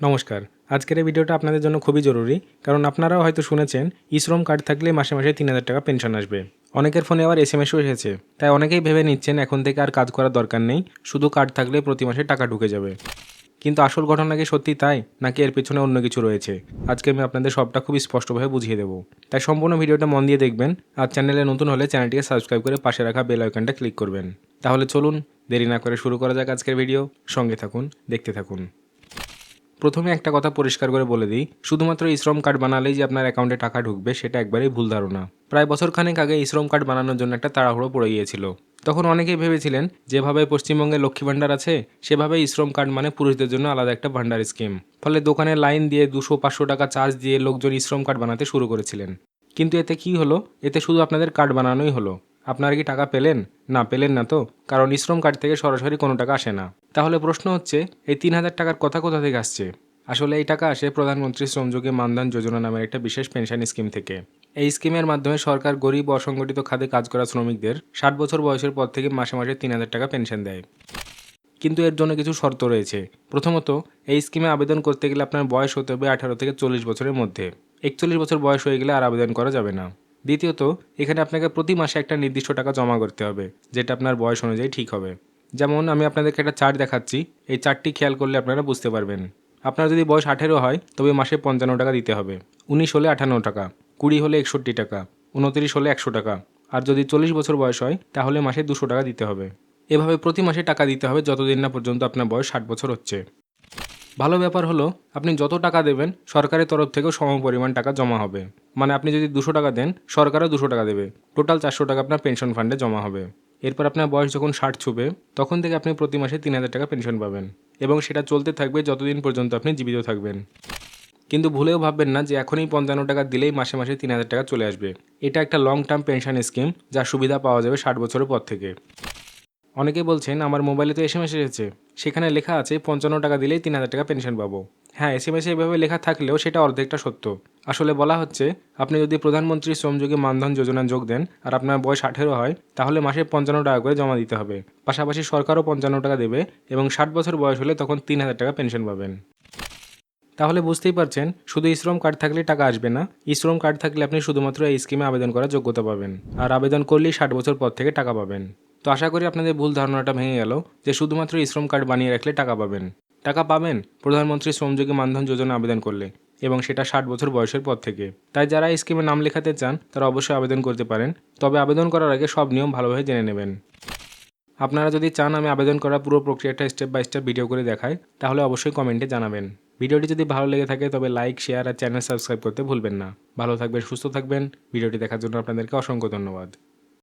নমস্কার। আজকের এই ভিডিওটা আপনাদের জন্য খুবই জরুরি, কারণ আপনারাও হয়তো শুনেছেন ইশ্রম কার্ড থাকলে মাসে মাসে তিন হাজার টাকা পেনশন আসবে। অনেকের ফোনে আবার এস এম এসও এসেছে, তাই অনেকেই ভেবে নিচ্ছেন এখন থেকে আর কাজ করার দরকার নেই, শুধু কার্ড থাকলে প্রতি মাসে টাকা ঢুকে যাবে। কিন্তু আসল ঘটনা কি সত্যি তাই, নাকি এর পেছনে অন্য কিছু রয়েছে? আজকে আমি আপনাদের সবটা খুব স্পষ্টভাবে বুঝিয়ে দেবো। তাই সম্পূর্ণ ভিডিওটা মন দিয়ে দেখবেন, আর চ্যানেলে নতুন হলে চ্যানেলটিকে সাবস্ক্রাইব করে পাশে রাখা বেল আইকনটা ক্লিক করবেন। তাহলে চলুন, দেরি না করে শুরু করা যাক আজকের ভিডিও সঙ্গে থাকুন, দেখতে থাকুন। প্রথমে একটা কথা পরিষ্কার করে বলে দিই। শুধুমাত্র ইশ্রম কার্ড বানালেই যে আপনার অ্যাকাউন্টে টাকা ঢুকবে, সেটা একবারেই ভুল ধারণা। প্রায় বছর খানেক আগে ইশ্রম কার্ড বানানোর জন্য একটা তাড়াহুড়ো পড়ে গিয়েছিল। তখন অনেকেই ভেবেছিলেন, যেভাবে পশ্চিমবঙ্গে লক্ষ্মী ভাণ্ডার আছে সেভাবে ইশ্রম কার্ড মানে পুরুষদের জন্য আলাদা একটা ভাণ্ডার স্কিম ফলে দোকানে লাইন দিয়ে দুশো, পাঁচশো টাকা চার্জ দিয়ে লোকজন ইশ্রম কার্ড বানাতে শুরু করেছিলেন। কিন্তু এতে কি হলো? এতে শুধু আপনাদের কার্ড বানানোই হলো। আপনারা কি টাকা পেলেন? না পেলেন না তো। কারণ ইশ্রম কার্ড থেকে সরাসরি কোনো টাকা আসে না। তাহলে প্রশ্ন হচ্ছে, এই তিন হাজার টাকার কথা কোথা থেকে আসছে? আসলে এই টাকা আসে প্রধানমন্ত্রী শ্রমযোগী মানধন যোজনা নামের একটা বিশেষ পেনশন স্কিম থেকে। এই স্কিমের মাধ্যমে সরকার গরিব অসংগঠিত খাতে কাজ করা শ্রমিকদের ষাট বছর বয়সের পর থেকে মাসে মাসে তিন হাজার টাকা পেনশন দেয়। কিন্তু এর জন্য কিছু শর্ত রয়েছে। প্রথমত, এই স্কিমে আবেদন করতে গেলে আপনার বয়স হতে হবে আঠারো থেকে চল্লিশ বছরের মধ্যে। একচল্লিশ বছর বয়স হয়ে গেলে আর আবেদন করা যাবে না। দ্বিতীয়ত, এখানে আপনাকে প্রতি মাসে একটা নির্দিষ্ট টাকা জমা করতে হবে, যেটা আপনার বয়স অনুযায়ী ঠিক হবে। যেমন, আমি আপনাদেরকে একটা চার্ট দেখাচ্ছি, এই চার্টটি খেয়াল করলে আপনারা বুঝতে পারবেন। আপনার যদি বয়স আঠেরো হয়, তবে মাসে পঞ্চান্ন টাকা দিতে হবে, উনিশ হলে আটান্ন টাকা, কুড়ি হলে একষট্টি টাকা, উনত্রিশ হলে একশো টাকা, আর যদি চল্লিশ বছর বয়স হয়, তাহলে মাসে দুশো টাকা দিতে হবে। এভাবে প্রতি মাসে টাকা দিতে হবে যতদিন না পর্যন্ত আপনার বয়স ষাট বছর হচ্ছে। ভালো ব্যাপার হলো, আপনি যত টাকা দেবেন, সরকারের তরফ থেকেও সম পরিমাণ টাকা জমা হবে। মানে আপনি যদি দুশো টাকা দেন, সরকারও দুশো টাকা দেবে। টোটাল চারশো টাকা আপনার পেনশন ফান্ডে জমা হবে। এরপর আপনার বয়স যখন ষাট ছুবে, তখন থেকে আপনি প্রতি মাসে তিন হাজার টাকা পেনশন পাবেন এবং সেটা চলতে থাকবে যতদিন পর্যন্ত আপনি জীবিত থাকবেন। কিন্তু ভুলেও ভাববেন না যে এখনই পঞ্চান্ন টাকা দিলেই মাসে মাসে তিন হাজার টাকা চলে আসবে। এটা একটা লং টার্ম পেনশন স্কিম যার সুবিধা পাওয়া যাবে ষাট বছরের পর থেকে। অনেকে বলছেন, আমার মোবাইলে তো এস এম এস এসেছে। সেখানে লেখা আছে, পঞ্চান্ন টাকা দিলেই তিন হাজার টাকা পেনশন পাবো। হ্যাঁ এস এম এসে এভাবে লেখা থাকলেও সেটা অর্ধেকটা সত্য। আসলে বলা হচ্ছে, আপনি যদি প্রধানমন্ত্রী শ্রমযোগী মানধন যোজনা যোগ দেন আর আপনার বয়স আঠেরো হয়, তাহলে মাসে পঞ্চান্ন টাকা করে জমা দিতে হবে। পাশাপাশি সরকারও পঞ্চান্ন টাকা দেবে এবং ষাট বছর বয়স হলে তখন তিন হাজার টাকা পেনশন পাবেন। তাহলে বুঝতেই পারছেন, শুধু ইশ্রম কার্ড থাকলে টাকা আসবে না ইশ্রম কার্ড থাকলে আপনি শুধুমাত্র এই স্কিমে আবেদন করার যোগ্যতা পাবেন। আর আবেদন করলেই ষাট বছর পর থেকে টাকা পাবেন। তো আশা করি আপনাদের ভুল ধারণাটা ভেঙে গেল যে শুধুমাত্র এই শ্রম কার্ড বানিয়ে রাখলে টাকা পাবেন। টাকা পাবেন প্রধানমন্ত্রী শ্রমযোগী মানধন যোজনা আবেদন করলে এবং সেটা ষাট বছর বয়সের পর থেকে। তাই যারা এই স্কিমে নাম লেখাতে চান, তারা অবশ্যই আবেদন করতে পারেন। তবে আবেদন করার আগে সব নিয়ম ভালোভাবে জেনে নেবেন। আপনারা যদি চান আমি আবেদন করার পুরো প্রক্রিয়াটা স্টেপ বাই স্টেপ ভিডিও করে দেখাই, তাহলে অবশ্যই কমেন্টে জানাবেন। ভিডিওটি যদি ভালো লেগে থাকে, তবে লাইক শেয়ার আর চ্যানেল সাবস্ক্রাইব করতে ভুলবেন না। ভালো থাকবেন, সুস্থ থাকবেন। ভিডিওটি দেখার জন্য আপনাদেরকে অসংখ্য ধন্যবাদ।